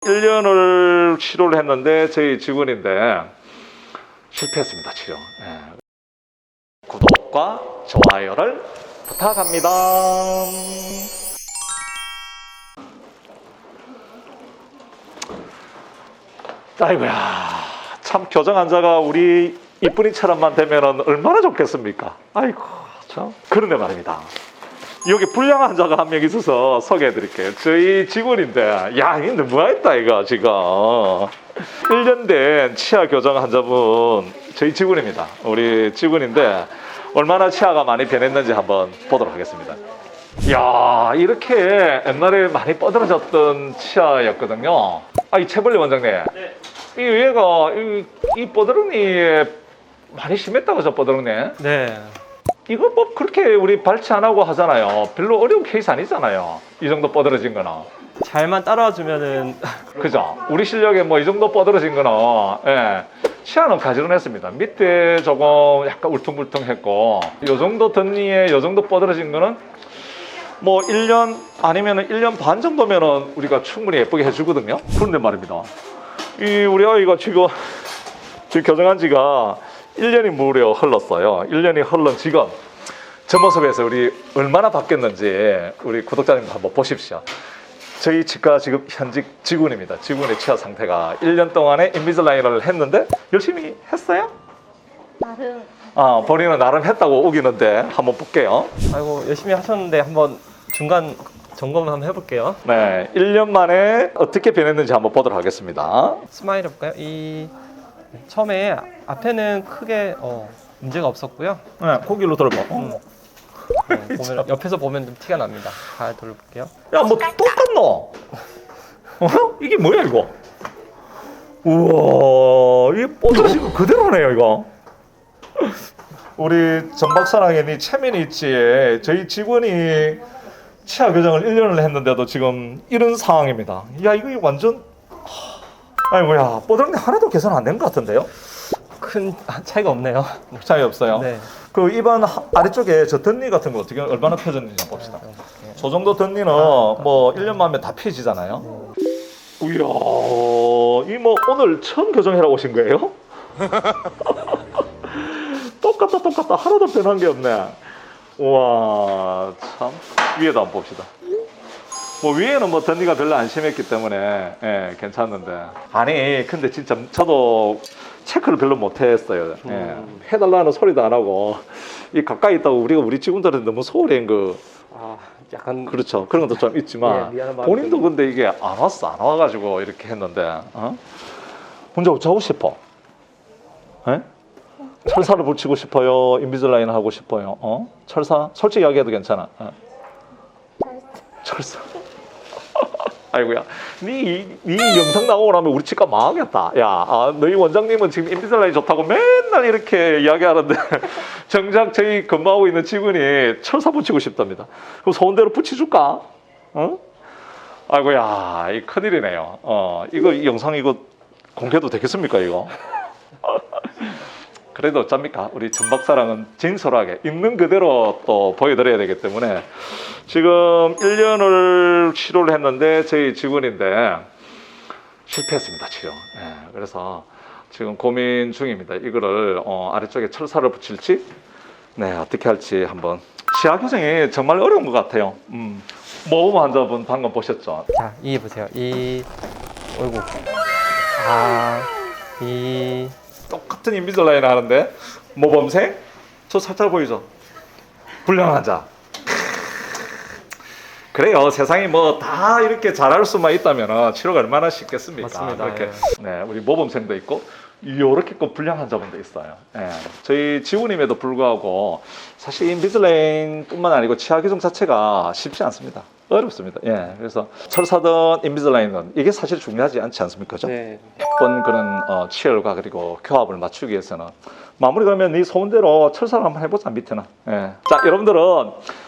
1년을 치료를 했는데 저희 직원인데 실패했습니다 치료. 예. 구독과 좋아요를 부탁합니다. 아이고야 참 교정 환자가 우리 이쁜이처럼만 되면 얼마나 좋겠습니까? 아이고 참 그런데 말입니다. 여기 불량 환자가 한 명 있어서 소개해 드릴게요. 저희 직원인데, 야, 이거 너무했다, 이거 지금. 1년 된 치아 교정 환자분, 저희 직원입니다. 우리 직원인데, 얼마나 치아가 많이 변했는지 한번 보도록 하겠습니다. 야 이렇게 옛날에 많이 뻗어졌던 치아였거든요. 아, 이 채벌리 원장님. 이 얘가, 이, 이 뻗어름이 많이 심했다고 저 뻗어름이. 네. 이거 뭐 그렇게 우리 발치 안 하고 하잖아요. 별로 어려운 케이스 아니잖아요. 이 정도 뻗어진 거는. 잘만 따라와 주면은 그죠? 우리 실력에 뭐 이 정도 뻗어진 거는, 예. 치아는 가지런했습니다. 밑에 조금 약간 울퉁불퉁했고, 요 정도 덧니에 요 정도 뻗어진 거는 뭐 1년 아니면은 1년 반 정도면은 우리가 충분히 예쁘게 해주거든요. 그런데 말입니다. 이 우리 아이가 지금, 지금 교정한 지가 1년이 무려 흘렀어요. 1년이 흘른 지금 저 모습에서 우리 얼마나 바뀌었는지 우리 구독자님 한번 보십시오. 저희 치과 지금 현직 직원입니다. 직원의 치아 상태가 1년 동안에 인비즐라인을 했는데 열심히 했어요? 나름 아, 본인은 나름 했다고 우기는데 한번 볼게요. 아이고 열심히 하셨는데 한번 중간 점검 한번 해볼게요. 네, 1년 만에 어떻게 변했는지 한번 보도록 하겠습니다. 스마일 해볼까요? 이 처음에 앞에는 크게 어, 문제가 없었고요. 네, 고기로 돌봐. 음. 어, 보면 옆에서 보면 좀 티가 납니다. 잘 돌려볼게요. 야, 뭐 똑같노? 어? 이게 뭐야 이거? 우와, 이게 뽀드러진 거 그대로네요 이거. 우리 전박사랑에 체면이 있지. 저희 직원이 치아 교정을 1년을 했는데도 지금 이런 상황입니다. 야, 이거 완전 하, 아이고야, 뽀드러진 하나도 개선 안 된 것 같은데요? 큰 차이가 없네요. 차이 없어요. 네. 그 입안 하- 아래쪽에 저 덧니 같은 거 어떻게 얼마나 펴졌는지 한번 봅시다. 네. 저 정도 덧니는 뭐 1년 만에 다 펴지잖아요. 이야, 이 뭐 오늘 처음 교정해라 오신 거예요? 똑같다 똑같다 하나도 변한 게 없네. 우와, 참 위에도 한번 봅시다. 뭐 위에는 뭐 덧니가 별로 안 심했기 때문에 예, 괜찮는데 아니 근데 진짜 저도 체크를 별로 못했어요. 예, 해달라는 소리도 안 하고 이 가까이 있다고 우리가 우리 직원들은 너무 소홀한 거아 약간 그렇죠 그런 것도 좀 있지만 예, 본인도. 근데 이게 안 왔어 안 와가지고 이렇게 했는데 어? 혼자 자고 싶어? 예? 철사를 붙이고 싶어요? 인비즐라인 하고 싶어요? 어? 철사? 솔직히 이야기해도 괜찮아. 어. 철사. 아이고야, 네, 네 영상 나오고 나면 우리 치과 망하겠다. 야, 아, 너희 원장님은 지금 인비즐라인 좋다고 맨날 이렇게 이야기하는데 정작 저희 근무하고 있는 직원이 철사 붙이고 싶답니다. 그럼 소원대로 붙여줄까? 어? 아이고야, 이 큰일이네요. 어, 이거 이 영상 이거 공개도 되겠습니까 이거? 그래도 어쩝니까? 우리 전박사랑은 진솔하게 있는 그대로 또 보여드려야 되기 때문에 지금 1년을 치료를 했는데 저희 직원인데 실패했습니다 치료. 예, 그래서 지금 고민 중입니다. 이거를 어, 아래쪽에 철사를 붙일지, 네 어떻게 할지 한번. 치아 교정이 정말 어려운 것 같아요. 음, 모범 환자분 방금 보셨죠? 자, 이 보세요. 이 어이구. 아, 이 똑같은 인비즐라인 하는데 모범생 저 살짝 보이죠? 불량 환자. 그래요. 세상이 뭐 다 이렇게 잘할 수만 있다면 치료가 얼마나 쉽겠습니까? 맞습니다. 이렇게 예. 네, 우리 모범생도 있고 이렇게 꼭 불량 환자분도 있어요. 예. 저희 직원임에도 불구하고 사실 인비즐라인뿐만 아니고 치아 교정 자체가 쉽지 않습니다. 어렵습니다. 예. 그래서 철사든 인비즐라인은 이게 사실 중요하지 않지 않습니까? 그죠? 네. 예쁜 그런 어, 치열과 그리고 교합을 맞추기 위해서는 마무리 그러면 네 소원대로 철사를 한번 해보자 밑에는 예. 자 여러분들은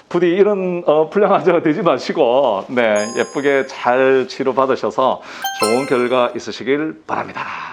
부디 이런 어, 불량 환자가 되지 마시고 네 예쁘게 잘 치료 받으셔서 좋은 결과 있으시길 바랍니다.